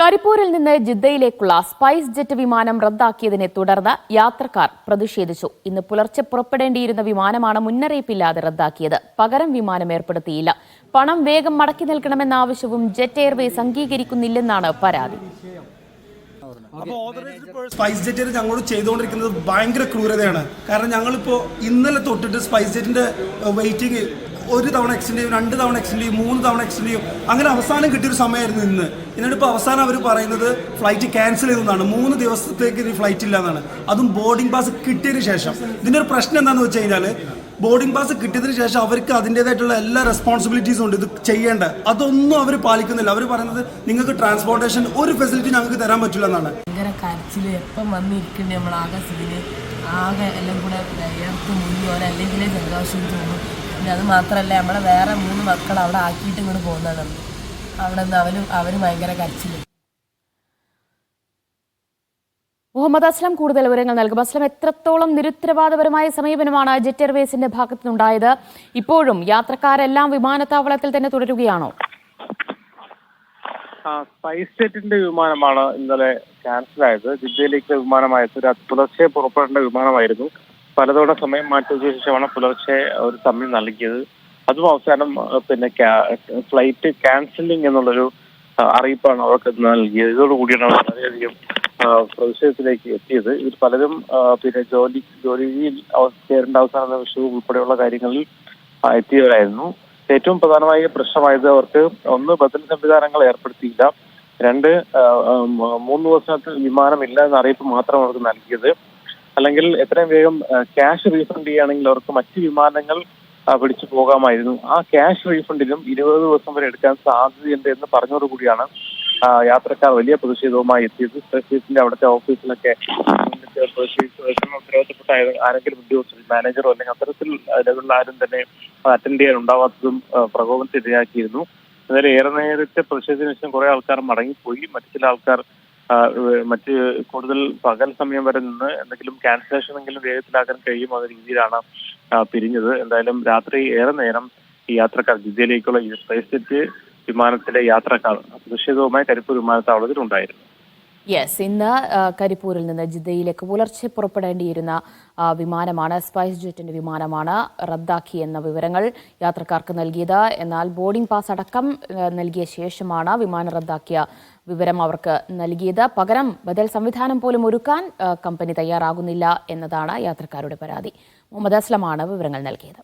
കരിപ്പൂരിൽ നിന്ന് ജിദ്ദയിലേക്കുള്ള spice jet വിമാനം റദ്ദാക്കിയതിനെ തുടർന്ന് യാത്രക്കാർ പ്രതിഷേധിച്ചു. ഇന്ന് പുലർച്ചെ പുറപ്പെടേണ്ടിയിരുന്ന വിമാനമാണ് മുന്നറിയിപ്പില്ലാതെ റദ്ദാക്കിയത്. പകരം വിമാനം ഏർപ്പെടുത്തിയില്ല. പണം വേഗം മടക്കി നൽകണമെന്ന ആവശ്യവും ജെറ്റ് എയർവേസ് അംഗീകരിക്കുന്നില്ലെന്നാണ് പരാതി. സ്പൈസ് ജെറ്റിൽ ഞങ്ങൾ ചെയ്തുകൊണ്ടിരിക്കുന്നത് ഭയങ്കര ക്രൂരതയാണ്. കാരണം ഞങ്ങളിപ്പോൾ ഇന്നലെ തൊട്ടിട്ട് സ്പൈസ് ജെറ്റിന്റെ വെയിറ്റിംഗ് ഒരു തവണ എക്സ്റ്റെൻഡ് ചെയ്യും രണ്ട് തവണ എക്സ്റ്റെൻഡ് ചെയ്യും മൂന്ന് തവണ എക്സ്റ്റെൻഡ് ചെയ്യും. അങ്ങനെ അവസാനം കിട്ടിയൊരു സമയമായിരുന്നു ഇന്ന്. എന്നിട്ട് ഇപ്പോൾ അവസാനം അവർ പറയുന്നത് ഫ്ലൈറ്റ് ക്യാൻസൽ ചെയ്തെന്നാണ്. മൂന്ന് ദിവസത്തേക്ക് ഇനി ഫ്ലൈറ്റ് ഇല്ല എന്നാണ് അതും ബോർഡിംഗ് പാസ് കിട്ടിയതിന് ശേഷം. ഇതിന്റെ ഒരു പ്രശ്നം എന്താണെന്ന് വെച്ച് കഴിഞ്ഞാൽ ബോർഡിംഗ് പാസ് കിട്ടിയതിന് ശേഷം അവർക്ക് അതിന്റെതായിട്ടുള്ള എല്ലാ റെസ്പോൺസിബിലിറ്റീസും ഉണ്ട്. ഇത് ചെയ്യേണ്ട. അതൊന്നും അവർ പാലിക്കുന്നില്ല. അവർ പറയുന്നത് നിങ്ങൾക്ക് ട്രാൻസ്പോർട്ടേഷൻ ഒരു ഫെസിലിറ്റി ഞങ്ങൾക്ക് തരാൻ പറ്റില്ല എന്നാണ് ഭയങ്കര കരച്ചിൽ എപ്പം വന്നിരിക്കണ്ടേ നമ്മൾ ആകെ സ്ഥിതിന് ആകെ എല്ലാം കൂടെ മുന്നിയോലെ അല്ലെങ്കിലേ ജലദോഷം തോന്നും. പിന്നെ അത് മാത്രമല്ല നമ്മളെ വേറെ മൂന്ന് മക്കൾ അവിടെ ആക്കിയിട്ട് ഇങ്ങോട്ട് പോകുന്നതാണ്. അവിടെ നിന്ന് അവരും അവനും ഭയങ്കര കരച്ചിൽ. മുഹമ്മദ് അസ്ലം കൂടുതൽ വിവരങ്ങൾ നൽകും. അസ്ലം എത്രത്തോളം നിരുത്തരവാദപരമായ സമീപനമാണ് ജെറ്റ് എയർവേസിന്റെ ഭാഗത്തുനിന്നുണ്ടായത്? ഇപ്പോഴും യാത്രക്കാരെല്ലാം വിമാനത്താവളത്തിൽ തന്നെ തുടരുകയാണോ? ആ, സ്പൈസ് ജെറ്റിന്റെ വിമാനമാണ് ഇന്നലെ ക്യാൻസൽ ആയത്. ജിദ്ദയിലേക്ക് വിമാനമായത്. പുലർച്ചെ പുറപ്പെടേണ്ട വിമാനമായിരുന്നു. പലതവണ സമയം മാറ്റിയതിനു ശേഷമാണ് പുലർച്ചെ ഒരു സമയം നൽകിയത്. അതും അവസാനം പിന്നെ ഫ്ലൈറ്റ് ക്യാൻസലിംഗ് എന്നുള്ളൊരു അറിയിപ്പാണ് അവർക്ക് നൽകിയത്. ഇതോടുകൂടിയാണ് വളരെയധികം പ്രതിഷേധത്തിലേക്ക് എത്തിയത്. ഇതിൽ പലരും പിന്നെ ജോലി ജോലിയിൽ ചേരേണ്ട അവസാന നിമിഷവും ഉൾപ്പെടെയുള്ള കാര്യങ്ങളിൽ എത്തിയവരായിരുന്നു. ഏറ്റവും പ്രധാനമായ പ്രശ്നമായത് അവർക്ക് ഒന്ന് ബദൽ സംവിധാനങ്ങൾ ഏർപ്പെടുത്തിയില്ല. രണ്ട് മൂന്ന് ദിവസത്തിൽ വിമാനമില്ല എന്ന അറിയിപ്പ് മാത്രം അവർക്ക് നൽകിയത്. അല്ലെങ്കിൽ എത്രയും വേഗം ക്യാഷ് റീഫണ്ട് ചെയ്യുകയാണെങ്കിൽ അവർക്ക് മറ്റ് വിമാനങ്ങൾ പിടിച്ചു പോകാമായിരുന്നു. ആ ക്യാഷ് റീഫണ്ടിനും ഇരുപത് ദിവസം വരെ എടുക്കാൻ സാധ്യതയുണ്ട് എന്ന് പറഞ്ഞതോടുകൂടിയാണ് യാത്രക്കാർ വലിയ പ്രതിഷേധവുമായി എത്തിയത്. സ്പെഷ്യലിസ്റ്റിന്റെ അവിടുത്തെ ഓഫീസിലൊക്കെ ഉത്തരവാദിത്തപ്പെട്ട ആരെ- ആരെങ്കിലും ഉദ്യോഗസ്ഥർ മാനേജറോ അല്ലെങ്കിൽ അത്തരത്തിൽ അതിലുള്ള ആരും തന്നെ അറ്റൻഡ് ചെയ്യാൻ ഉണ്ടാവാത്തതും പ്രകോപനത്തിനിടയാക്കിയിരുന്നു അതായത് ഏറെ നേരത്തെ പ്രതിഷേധത്തിന് ശേഷം കുറെ ആൾക്കാർ മടങ്ങിപ്പോയി. മറ്റു ചില ആൾക്കാർ മറ്റ് കൂടുതൽ പകൽ സമയം വരെ നിന്ന് എന്തെങ്കിലും ക്യാൻസലേഷൻ എങ്കിലും വേഗത്തിലാക്കാൻ കഴിയുമോ എന്ന രീതിയിലാണ് പിരിഞ്ഞത്. എന്തായാലും രാത്രി ഏറെ നേരം ഈ യാത്രക്കാർ ജിദ്ദയിലേക്കുള്ള സ്പേസ് ജെറ്റ് വിമാനത്തിലെ യാത്രക്കാർ പ്രതിഷേധവുമായി കരിപ്പൂർ വിമാനത്താവളത്തിൽ ഉണ്ടായിരുന്നു. യെസ് ഇന്ന് കരിപ്പൂരിൽ നിന്ന് ജിദ്ദയിലേക്ക് പുലർച്ചെ പുറപ്പെടേണ്ടിയിരുന്ന വിമാനമാണ് സ്പൈസ് ജെറ്റിന്റെ വിമാനമാണ് റദ്ദാക്കിയെന്ന വിവരങ്ങൾ യാത്രക്കാർക്ക് നൽകിയത്. എന്നാൽ ബോർഡിംഗ് പാസ് അടക്കം നൽകിയ ശേഷമാണ് വിമാനം റദ്ദാക്കിയ വിവരം അവർക്ക് നൽകിയത്. പകരം ബദൽ സംവിധാനം പോലും ഒരുക്കാൻ കമ്പനി തയ്യാറാകുന്നില്ല എന്നതാണ് യാത്രക്കാരുടെ പരാതി. മുഹമ്മദ് അസ്ലമാണ് വിവരങ്ങൾ നൽകിയത്.